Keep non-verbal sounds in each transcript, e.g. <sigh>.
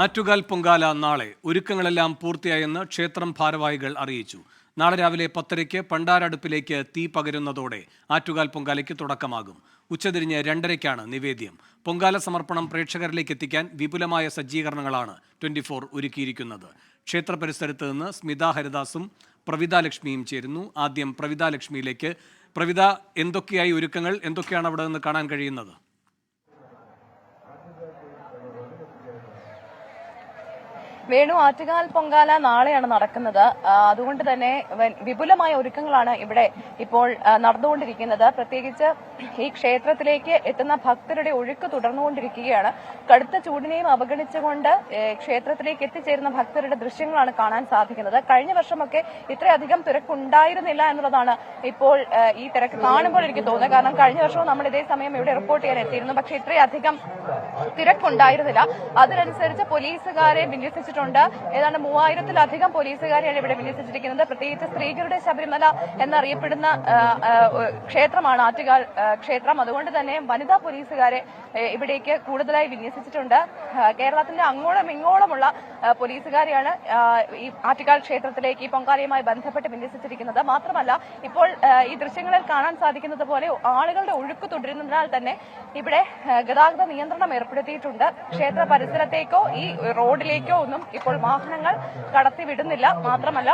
ആറ്റുകാൽ പൊങ്കാല നാളെ ഒരുക്കങ്ങളെല്ലാം പൂർത്തിയായെന്ന് ക്ഷേത്രം ഭാരവാഹികൾ അറിയിച്ചു. നാളെ രാവിലെ പത്തരയ്ക്ക് പണ്ടാരടുപ്പിലേക്ക് തീ പകരുന്നതോടെ ആറ്റുകാൽ പൊങ്കാലയ്ക്ക് തുടക്കമാകും. ഉച്ചതിരിഞ്ഞ് രണ്ടരയ്ക്കാണ് നിവേദ്യം. പൊങ്കാല സമർപ്പണം പ്രേക്ഷകരിലേക്ക് എത്തിക്കാൻ വിപുലമായ സജ്ജീകരണങ്ങളാണ് ട്വന്റി ഫോർ ഒരുക്കിയിരിക്കുന്നത്. ക്ഷേത്ര പരിസരത്ത് നിന്ന് സ്മിത ഹരിദാസും പ്രവിത ലക്ഷ്മിയും ചേരുന്നു. ആദ്യം പ്രവിത ലക്ഷ്മിയിലേക്ക്. പ്രവിത എന്തൊക്കെയായി ഒരുക്കങ്ങൾ? എന്തൊക്കെയാണ് അവിടെ നിന്ന് കാണാൻ കഴിയുന്നത്? വേണു ആറ്റുകാൽ പൊങ്കാല നാളെയാണ് നടക്കുന്നത്. അതുകൊണ്ട് തന്നെ വിപുലമായ ഒരുക്കങ്ങളാണ് ഇവിടെ ഇപ്പോൾ നടന്നുകൊണ്ടിരിക്കുന്നത്. പ്രത്യേകിച്ച് ഈ ക്ഷേത്രത്തിലേക്ക് എത്തുന്ന ഭക്തരുടെ ഒഴുക്ക് തുടർന്നുകൊണ്ടിരിക്കുകയാണ്. കടുത്ത ചൂടിനെയും അവഗണിച്ചുകൊണ്ട് ക്ഷേത്രത്തിലേക്ക് എത്തിച്ചേരുന്ന ഭക്തരുടെ ദൃശ്യങ്ങളാണ് കാണാൻ സാധിക്കുന്നത്. കഴിഞ്ഞ വർഷമൊക്കെ ഇത്രയധികം തിരക്കുണ്ടായിരുന്നില്ല എന്നുള്ളതാണ് ഇപ്പോൾ ഈ തിരക്ക് കാണുമ്പോൾ എനിക്ക് തോന്നുന്നത്. കാരണം കഴിഞ്ഞ വർഷവും നമ്മൾ ഇതേ സമയം ഇവിടെ റിപ്പോർട്ട് ചെയ്യാൻ എത്തിയിരുന്നു. പക്ഷേ ഇത്രയധികം തിരക്കുണ്ടായിരുന്നില്ല. അതിനനുസരിച്ച് പോലീസുകാരെ വിന്യസിച്ചിട്ടുണ്ട്. ഏതാണ്ട് മൂവായിരത്തിലധികം പോലീസുകാരെയാണ് ഇവിടെ വിന്യസിച്ചിരിക്കുന്നത്. പ്രത്യേകിച്ച് സ്ത്രീകളുടെ ശബരിമല എന്നറിയപ്പെടുന്ന ക്ഷേത്രമാണ് ആറ്റുകാൽ ക്ഷേത്രം. അതുകൊണ്ട് തന്നെ വനിതാ പോലീസുകാരെ ഇവിടേക്ക് കൂടുതലായി വിന്യസിച്ചിട്ടുണ്ട്. കേരളത്തിന്റെ അങ്ങോളം ഇങ്ങോളമുള്ള പോലീസുകാരെയാണ് ഈ ആറ്റുകാൽ ക്ഷേത്രത്തിലേക്ക് ഈ പൊങ്കാലയുമായി ബന്ധപ്പെട്ട് വിന്യസിച്ചിരിക്കുന്നത്. മാത്രമല്ല ഇപ്പോൾ ഈ ദൃശ്യങ്ങളിൽ കാണാൻ സാധിക്കുന്നത് പോലെ ആളുകളുടെ ഒഴുക്ക് തുടരുന്നതിനാൽ തന്നെ ഇവിടെ ഗതാഗത നിയന്ത്രണം ഏർപ്പെടുത്തിയിട്ടുണ്ട്. ക്ഷേത്ര പരിസരത്തേക്കോ ഈ റോഡിലേക്കോ ഒന്നും ഇപ്പോൾ വാഹനങ്ങൾ കടത്തിവിടുന്നില്ല. മാത്രമല്ല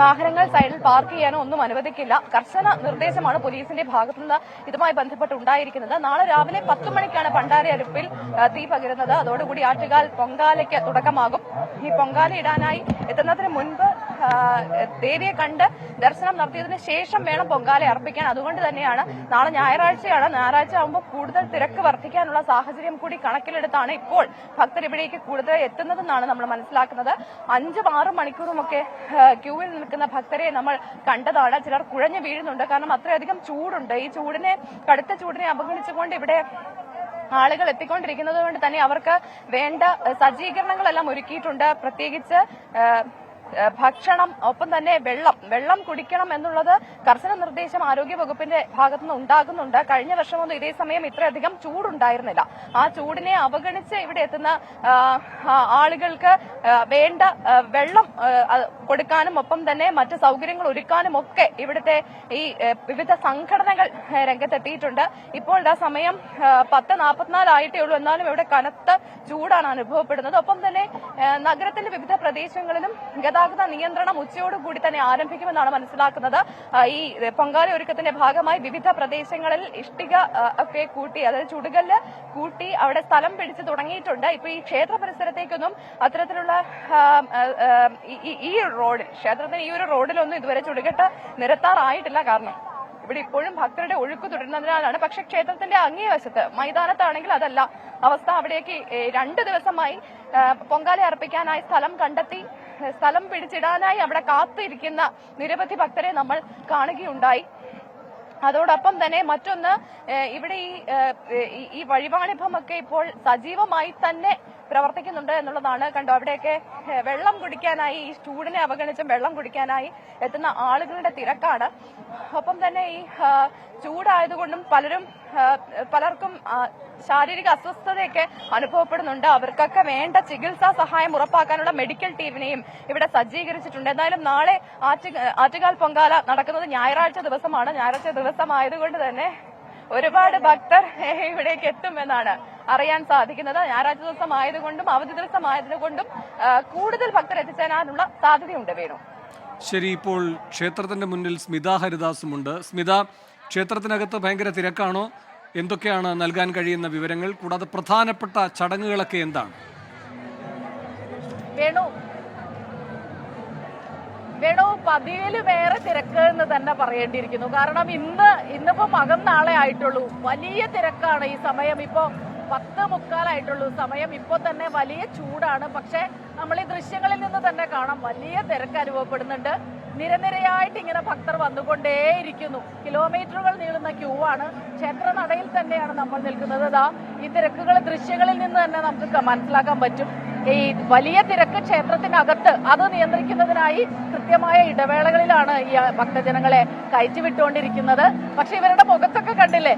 വാഹനങ്ങൾ സൈഡിൽ പാർക്ക് ചെയ്യാനോ ഒന്നും അനുവദിക്കില്ല. കർശന നിർദ്ദേശമാണ് പോലീസിന്റെ ഭാഗത്തുനിന്ന് ഇതുമായി ബന്ധപ്പെട്ട് ഉണ്ടായിരിക്കുന്നത് നാളെ രാവിലെ പത്ത് മണിക്കാണ് പണ്ടാരി അരുപ്പിൽ തീ പകരുന്നത്. അതോടുകൂടി ആറ്റുകാൽ പൊങ്കാലയ്ക്ക് തുടക്കമാകും. ഈ പൊങ്കാല ഇടാനായി എത്തുന്നതിന് മുൻപ് ദേവിയെ കണ്ട് ദർശനം നടത്തിയതിന് ശേഷം വേണം പൊങ്കാല അർപ്പിക്കാൻ. അതുകൊണ്ട് തന്നെയാണ് നാളെ ഞായറാഴ്ചയാണ്. ഞായറാഴ്ച ആകുമ്പോൾ കൂടുതൽ തിരക്ക് വർദ്ധിക്കാനുള്ള സാഹചര്യം കൂടി കണക്കിലെടുത്താണ് ഇപ്പോൾ ഭക്തർ ഇവിടേക്ക് കൂടുതൽ എത്തുന്നതെന്നാണ് നമ്മൾ മനസ്സിലാക്കുന്നത്. അഞ്ചും ആറും മണിക്കൂറുമൊക്കെ ക്യൂവിൽ നിൽക്കുന്ന ഭക്തരെ നമ്മൾ കണ്ടതാണ്. ചിലർ കുഴഞ്ഞു വീഴുന്നുണ്ട്. കാരണം അത്രയധികം ചൂടുണ്ട്. ഈ ചൂടിനെ കടുത്ത ചൂടിനെ അവഗണിച്ചുകൊണ്ട് ഇവിടെ ആളുകൾ എത്തിക്കൊണ്ടിരിക്കുന്നത് കൊണ്ട് തന്നെ അവർക്ക് വേണ്ട സജ്ജീകരണങ്ങളെല്ലാം ഒരുക്കിയിട്ടുണ്ട്. പ്രത്യേകിച്ച് ഭക്ഷണം ഒപ്പം തന്നെ വെള്ളം വെള്ളം കുടിക്കണം എന്നുള്ളത് കർശന നിർദ്ദേശം ആരോഗ്യ വകുപ്പിന്റെ ഭാഗത്തുനിന്ന് ഉണ്ടാകുന്നുണ്ട്. കഴിഞ്ഞ വർഷമൊന്നും ഇതേ സമയം ഇത്രയധികം ചൂടുണ്ടായിരുന്നില്ല. ആ ചൂടിനെ അവഗണിച്ച് ഇവിടെ എത്തുന്ന ആ, ആ, ആളുകൾക്ക് വേണ്ട വെള്ളം കൊടുക്കാനും ഒപ്പം തന്നെ മറ്റ് സൗകര്യങ്ങൾ ഒരുക്കാനും ഒക്കെ ഇവിടുത്തെ ഈ വിവിധ സംഘടനകൾ രംഗത്തെത്തിയിട്ടുണ്ട്. ഇപ്പോൾ ഇതാ സമയം പത്ത് നാൽപ്പത്തിനാലായിട്ടേ ഉള്ളൂ. എന്നാലും ഇവിടെ കനത്ത ചൂടാണ് അനുഭവപ്പെടുന്നത്. ഒപ്പം തന്നെ നഗരത്തിന്റെ വിവിധ പ്രദേശങ്ങളിലും ഗതാഗത നിയന്ത്രണം ഉച്ചയോടുകൂടി തന്നെ ആരംഭിക്കുമെന്നാണ് മനസ്സിലാക്കുന്നത്. ഈ പൊങ്കാല ഒരുക്കത്തിന്റെ ഭാഗമായി വിവിധ പ്രദേശങ്ങളിൽ ഇഷ്ടിക ഒക്കെ കൂട്ടി അതായത് ചുടുകല്ല് കൂട്ടി അവിടെ സ്ഥലം പിടിച്ചു തുടങ്ങിയിട്ടുണ്ട്. ഇപ്പൊ ഈ ക്ഷേത്ര പരിസരത്തേക്കൊന്നും അത്തരത്തിലുള്ള ഈ- റോഡിൽ ക്ഷേത്രത്തിന് ഈ ഒരു റോഡിലൊന്നും ഇതുവരെ ചുടുകെട്ട് നിരത്താറായിട്ടില്ല കാരണം. ഇവിടെ ഇപ്പോഴും ഭക്തരുടെ ഒഴുക്ക് തുടരുന്നതിനാലാണ്. പക്ഷെ ക്ഷേത്രത്തിന്റെ അങ്ങേ വശത്ത് മൈതാനത്താണെങ്കിൽ അതല്ല അവസ്ഥ അവിടേക്ക് രണ്ടു ദിവസമായി പൊങ്കാല അർപ്പിക്കാനായി സ്ഥലം കണ്ടെത്തി. സ്ഥലം പിടിച്ചിടാനായി അവിടെ കാത്തിരിക്കുന്ന നിരവധി ഭക്തരെ നമ്മൾ കാണുകയുണ്ടായി. അതോടൊപ്പം തന്നെ മറ്റൊന്ന് ഇവിടെ ഈ ഈ- വഴിവാണിഭമൊക്കെ ഇപ്പോൾ സജീവമായി തന്നെ പ്രവർത്തിക്കുന്നുണ്ട് എന്നുള്ളതാണ് കണ്ടോ. അവിടെയൊക്കെ വെള്ളം കുടിക്കാനായി ഈ ചൂടിനെ അവഗണിച്ചും വെള്ളം കുടിക്കാനായി എത്തുന്ന ആളുകളുടെ തിരക്കാണ്. ഒപ്പം തന്നെ ഈ ചൂടായതുകൊണ്ടും പലരും പലർക്കും ശാരീരിക അസ്വസ്ഥതയൊക്കെ അനുഭവപ്പെടുന്നുണ്ട്. അവർക്കൊക്കെ വേണ്ട ചികിത്സാ സഹായം ഉറപ്പാക്കാനുള്ള മെഡിക്കൽ ടീമിനെയും ഇവിടെ സജ്ജീകരിച്ചിട്ടുണ്ട്. എന്തായാലും നാളെ ആറ്റു ആറ്റുകാൽ പൊങ്കാല നടക്കുന്നത് ഞായറാഴ്ച ദിവസമാണ്. ഞായറാഴ്ച ദിവസമായതുകൊണ്ട് തന്നെ ഒരുപാട് ഭക്തർ <laughs> ഇവിടേക്ക് എത്തുമെന്നാണ് അറിയാൻ സാധിക്കുന്നത്. ഞായറാഴ്ച ദിവസം ആയതുകൊണ്ടും അവധി ദിവസം ആയതുകൊണ്ടും കൂടുതൽ ഭക്തർ എത്തിച്ചേരാനുള്ള സാധ്യതയുണ്ട് വേണു. ശരി ഇപ്പോൾ ക്ഷേത്രത്തിന്റെ മുന്നിൽ സ്മിത ഹരിദാസുമുണ്ട്. സ്മിത ക്ഷേത്രത്തിനകത്ത് ഭയങ്കര തിരക്കാണോ? എന്തൊക്കെയാണ് നൽകാൻ കഴിയുന്ന വിവരങ്ങൾ? കൂടാതെ പ്രധാനപ്പെട്ട ചടങ്ങുകളൊക്കെ എന്താണ്? വേണു വേണു പതിവിൽ വേറെ തിരക്ക് എന്ന് തന്നെ പറയേണ്ടിയിരിക്കുന്നു. കാരണം ഇന്ന് ഇന്നിപ്പോ മകം നാളെ ആയിട്ടുള്ളൂ. വലിയ തിരക്കാണ് ഈ സമയം. ഇപ്പോ പത്ത് മുക്കാലായിട്ടുള്ളൂ. സമയം ഇപ്പോൾ തന്നെ വലിയ ചൂടാണ്. പക്ഷെ നമ്മൾ ഈ ദൃശ്യങ്ങളിൽ നിന്ന് തന്നെ കാണാം. വലിയ തിരക്ക് അനുഭവപ്പെടുന്നുണ്ട്. നിരനിരയായിട്ട് ഇങ്ങനെ ഭക്തർ വന്നുകൊണ്ടേയിരിക്കുന്നു. കിലോമീറ്ററുകൾ നീളുന്ന ക്യൂ ആണ്. ക്ഷേത്ര നടയിൽ തന്നെയാണ് നമ്മൾ നിൽക്കുന്നത്. ദാ ഈ തിരക്കുകൾ ദൃശ്യങ്ങളിൽ നിന്ന് തന്നെ നമുക്ക് മനസ്സിലാക്കാൻ പറ്റും. ഈ വലിയ തിരക്ക് ക്ഷേത്രത്തിനകത്ത് അത് നിയന്ത്രിക്കുന്നതിനായി കൃത്യമായ ഇടവേളകളിലാണ് ഈ ഭക്തജനങ്ങളെ കയറ്റിവിട്ടുകൊണ്ടിരിക്കുന്നത്. പക്ഷെ ഇവരുടെ മുഖത്തൊക്കെ കണ്ടില്ലേ?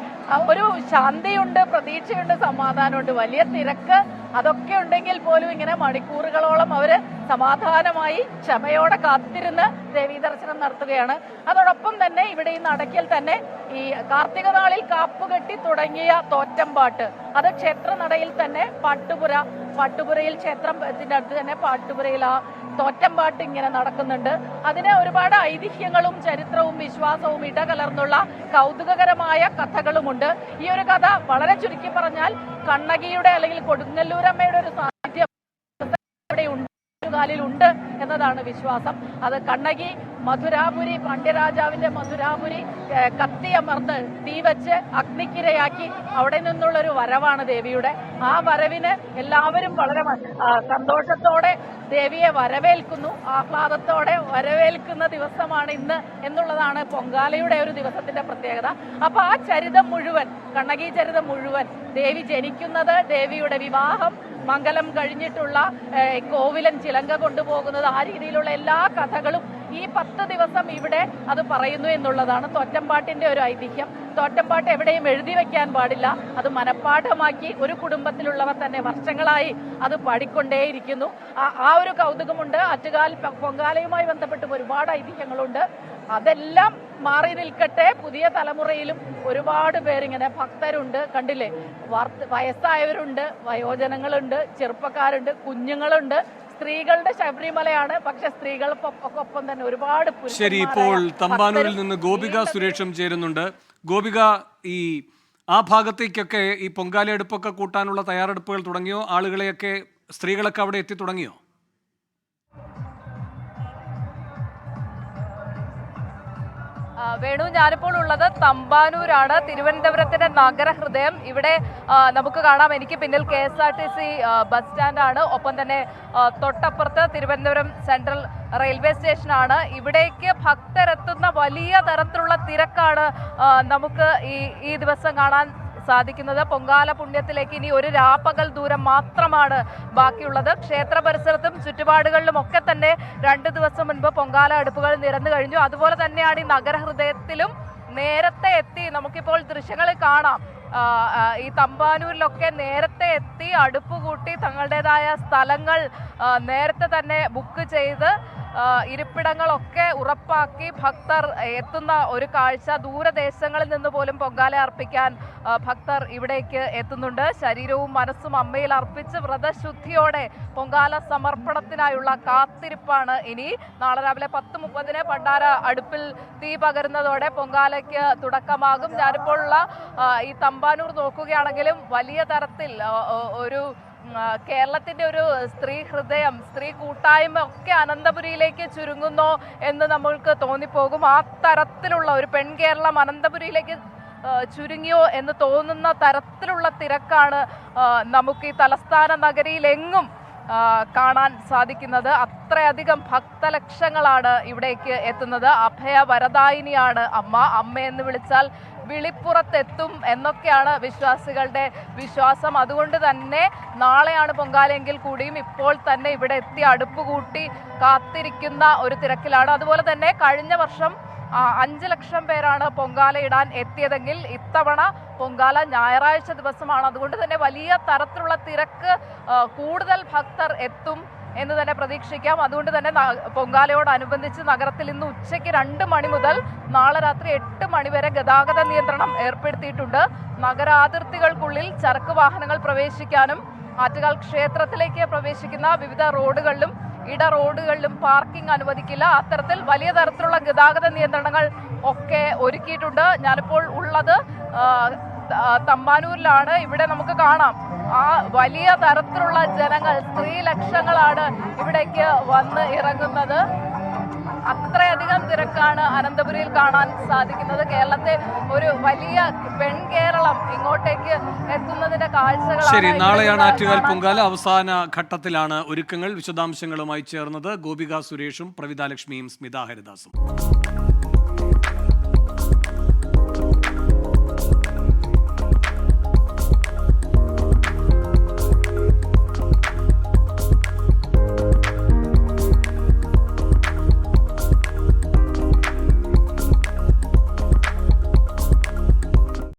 ഒരു ശാന്തിയുണ്ട് പ്രതീക്ഷയുണ്ട് സമാധാനമുണ്ട്. വലിയ തിരക്ക് അതൊക്കെ ഉണ്ടെങ്കിൽ പോലും ഇങ്ങനെ മണിക്കൂറുകളോളം അവർ സമാധാനമായി ക്ഷമയോടെ കാത്തിരുന്ന് ദേവീ ദർശനം നടത്തുകയാണ്. അതോടൊപ്പം തന്നെ ഇവിടെ ഈ നടക്കിൽ തന്നെ ഈ കാർത്തിക നാളിൽ കാപ്പുകെട്ടി തുടങ്ങിയ തോറ്റമ്പാട്ട്. അത് ക്ഷേത്രനടയിൽ തന്നെ പാട്ടുപുര പാട്ടുപുരയിൽ ക്ഷേത്രത്തിന്റെ അടുത്ത് തന്നെ പാട്ടുപുരയിൽ ആ തോറ്റമ്പാട്ട് ഇങ്ങനെ നടക്കുന്നുണ്ട്. അതിന് ഒരുപാട് ഐതിഹ്യങ്ങളും ചരിത്രവും വിശ്വാസവും ഇടകലർന്നുള്ള കൗതുകകരമായ കഥകളുമുണ്ട്. ഈ ഒരു കഥ വളരെ ചുരുക്കി പറഞ്ഞാൽ കണ്ണകിയുടെ അല്ലെങ്കിൽ കൊടുങ്ങല്ലൂരമ്മയുടെ ഒരു സാന്നിധ്യം ഉണ്ട് ഉണ്ട് എന്നതാണ് വിശ്വാസം. അത് കണ്ണകി മധുരാപുരി പാണ്ഡ്യരാജാവിന്റെ മധുരാപുരി കത്തിയമർന്ന് തീ വെച്ച് അഗ്നിക്കിരയാക്കി അവിടെ നിന്നുള്ള ഒരു വരവാണ് ദേവിയുടെ. ആ വരവിന് എല്ലാവരും വളരെ സന്തോഷത്തോടെ ദേവിയെ വരവേൽക്കുന്നു. ആഹ്ലാദത്തോടെ വരവേൽക്കുന്ന ദിവസമാണ് ഇന്ന് എന്നുള്ളതാണ് പൊങ്കാലയുടെ ഒരു ദിവസത്തിന്റെ പ്രത്യേകത. അപ്പൊ ആ ചരിതം മുഴുവൻ കണ്ണകി ചരിതം മുഴുവൻ ദേവി ജനിക്കുന്നത് ദേവിയുടെ വിവാഹം മംഗലം കഴിഞ്ഞിട്ടുള്ള കോവിലൻ ചിലങ്ക കൊണ്ടുപോകുന്നത് ആ രീതിയിലുള്ള എല്ലാ കഥകളും ഈ പത്ത് ദിവസം ഇവിടെ അത് പറയുന്നു എന്നുള്ളതാണ് തോറ്റമ്പാട്ടിന്റെ ഒരു ഐതിഹ്യം. തോറ്റമ്പാട്ട് എവിടെയും എഴുതി വെക്കാൻ പാടില്ല. അത് മനഃപ്പാഠമാക്കി ഒരു കുടുംബത്തിലുള്ളവർ തന്നെ വർഷങ്ങളായി അത് പാടിക്കൊണ്ടേയിരിക്കുന്നു. ആ- ഒരു കൗതുകമുണ്ട്. ആറ്റുകാൽ പ- പൊങ്കാലയുമായി ബന്ധപ്പെട്ട് ഒരുപാട് ഐതിഹ്യങ്ങളുണ്ട്. അതെല്ലാം മാറി നിൽക്കട്ടെ. പുതിയ തലമുറയിലും ഒരുപാട് പേരിങ്ങനെ ഭക്തരുണ്ട്. കണ്ടില്ലേ? വയസ്സായവരുണ്ട് വയോജനങ്ങളുണ്ട് ചെറുപ്പക്കാരുണ്ട് കുഞ്ഞുങ്ങളുണ്ട്. സ്ത്രീകളുടെ ശബരിമലയാണ് പക്ഷെ സ്ത്രീകൾ സ്ത്രീകൾക്കൊപ്പം തന്നെ ഒരുപാട് ശരി ഇപ്പോൾ തമ്പാനൂരിൽ നിന്ന് ഗോപിക സുരേഷും ചേരുന്നുണ്ട്. ഗോപിക ഈ ആ ഭാഗത്തേക്കൊക്കെ ഈ പൊങ്കാലയെടുപ്പൊക്കെ കൂട്ടാനുള്ള തയ്യാറെടുപ്പുകൾ തുടങ്ങിയോ? ആളുകളെയൊക്കെ സ്ത്രീകളൊക്കെ അവിടെ എത്തി തുടങ്ങിയോ? വേണു ഞാനിപ്പോൾ ഉള്ളത് തമ്പാനൂരാണ്. തിരുവനന്തപുരത്തിന്റെ നഗരഹൃദയം. ഇവിടെ നമുക്ക് കാണാം. എനിക്ക് പിന്നിൽ K S R T C bus സ്റ്റാൻഡാണ്. ഒപ്പം തന്നെ തൊട്ടപ്പുറത്ത് തിരുവനന്തപുരം സെൻട്രൽ റെയിൽവേ സ്റ്റേഷനാണ്. ഇവിടേക്ക് ഭക്തരെത്തുന്ന വലിയ തരത്തിലുള്ള തിരക്കാണ് നമുക്ക് ഈ ഈ ദിവസം കാണാൻ സാധിക്കുന്നത്. പൊങ്കാല പുണ്യത്തിലേക്ക് ഇനി ഒരു രാപ്പകൽ ദൂരം മാത്രമാണ് ബാക്കിയുള്ളത്. ക്ഷേത്ര പരിസരത്തും ചുറ്റുപാടുകളിലും ഒക്കെ തന്നെ രണ്ട് ദിവസം മുൻപ് പൊങ്കാല അടുപ്പുകൾ നിരന്നു കഴിഞ്ഞു. അതുപോലെ തന്നെയാണ് ഈ നഗരഹൃദയത്തിലും നേരത്തെ എത്തി നമുക്കിപ്പോൾ ദൃശ്യങ്ങൾ കാണാം. ഈ തമ്പാനൂരിലൊക്കെ നേരത്തെ എത്തി അടുപ്പ് കൂട്ടി തങ്ങളുടേതായ സ്ഥലങ്ങൾ നേരത്തെ തന്നെ ബുക്ക് ചെയ്ത് ഇരിപ്പിടങ്ങളൊക്കെ ഉറപ്പാക്കി ഭക്തർ എത്തുന്ന ഒരു കാഴ്ച ദൂരദേശങ്ങളിൽ നിന്ന് പോലും പൊങ്കാല അർപ്പിക്കാൻ ഭക്തർ ഇവിടേക്ക് എത്തുന്നുണ്ട്. ശരീരവും മനസ്സും അമ്മയിൽ അർപ്പിച്ച് വ്രതശുദ്ധിയോടെ പൊങ്കാല സമർപ്പണത്തിനായുള്ള കാത്തിരിപ്പാണ് ഇനി. നാളെ രാവിലെ പത്ത് മുപ്പതിന് പണ്ടാര അടുപ്പിൽ തീ പകരുന്നതോടെ പൊങ്കാലയ്ക്ക് തുടക്കമാകും. ഞാനിപ്പോൾ ഉള്ള തമ്പ ഈ തമ്പാനൂർ നോക്കുകയാണെങ്കിലും വലിയ തരത്തിൽ ഒരു കേരളത്തിന്റെ ഒരു സ്ത്രീ ഹൃദയം സ്ത്രീ കൂട്ടായ്മ ഒക്കെ അനന്തപുരിയിലേക്ക് ചുരുങ്ങുന്നോ എന്ന് നമ്മൾക്ക് തോന്നിപ്പോകും. ആ തരത്തിലുള്ള ഒരു പെൺ കേരളം അനന്തപുരിയിലേക്ക് ചുരുങ്ങിയോ എന്ന് തോന്നുന്ന തരത്തിലുള്ള തിരക്കാണ് നമുക്ക് ഈ തലസ്ഥാന നഗരിയിലെങ്ങും കാണാൻ സാധിക്കുന്നത്. അത്രയധികം ഭക്തലക്ഷങ്ങളാണ് ഇവിടേക്ക് എത്തുന്നത്. അഭയ വരദായിനിയാണ് അമ്മ. അമ്മ എന്ന് വിളിച്ചാൽ വിളിപ്പുറത്തെത്തും എന്നൊക്കെയാണ് വിശ്വാസികളുടെ വിശ്വാസം. അതുകൊണ്ട് തന്നെ നാളെയാണ് പൊങ്കാലെങ്കിൽ കൂടിയും ഇപ്പോൾ തന്നെ ഇവിടെ എത്തി അടുപ്പ് കൂട്ടി കാത്തിരിക്കുന്ന ഒരു തിരക്കിലാണ്. അതുപോലെ തന്നെ കഴിഞ്ഞ വർഷം അഞ്ച് ലക്ഷം പേരാണ് പൊങ്കാല ഇടാൻ എത്തിയതെങ്കിൽ ഇത്തവണ പൊങ്കാല ഞായറാഴ്ച ദിവസമാണ്. അതുകൊണ്ട് തന്നെ വലിയ തരത്തിലുള്ള തിരക്ക് കൂടുതൽ ഭക്തർ എത്തും എന്ന് തന്നെ പ്രതീക്ഷിക്കാം. അതുകൊണ്ട് തന്നെ പൊങ്കാലയോടനുബന്ധിച്ച് നഗരത്തിൽ ഇന്ന് ഉച്ചയ്ക്ക് രണ്ട് മണി മുതൽ നാളെ രാത്രി എട്ട് മണിവരെ ഗതാഗത നിയന്ത്രണം ഏർപ്പെടുത്തിയിട്ടുണ്ട്. നഗരാതിർത്തികൾക്കുള്ളിൽ ചരക്ക് വാഹനങ്ങൾ പ്രവേശിക്കാനും ആറ്റുകാൽ ക്ഷേത്രത്തിലേക്ക് പ്രവേശിക്കുന്ന വിവിധ റോഡുകളിലും ഇട റോഡുകളിലും പാർക്കിംഗ് അനുവദിക്കില്ല. അത്തരത്തിൽ വലിയ തരത്തിലുള്ള ഗതാഗത നിയന്ത്രണങ്ങൾ ഒക്കെ ഒരുക്കിയിട്ടുണ്ട്. ഞാനിപ്പോൾ ഉള്ളത് തമ്പാനൂരിലാണ്. ഇവിടെ നമുക്ക് കാണാം. ആ വലിയ തരത്തിലുള്ള ജനങ്ങൾ സ്ത്രീ ലക്ഷങ്ങളാണ് ഇവിടേക്ക് വന്ന് ഇറങ്ങുന്നത്. അത്രയധികം തിരക്കാണ് അനന്തപുരിയിൽ കാണാൻ സാധിക്കുന്നത്. കേരളത്തെ ഒരു വലിയ പെൺകേരളം ഇങ്ങോട്ടേക്ക് എത്തുന്നതിന്റെ കാഴ്ചകൾ ശരി നാളെയാണ് ആറ്റുകാൽ പൊങ്കാല അവസാന ഘട്ടത്തിലാണ് ഒരുക്കങ്ങൾ. വിശദാംശങ്ങളുമായി ചേർന്നത് ഗോപിക സുരേഷും പ്രവിതാലക്ഷ്മിയും സ്മിത ഹരിദാസും.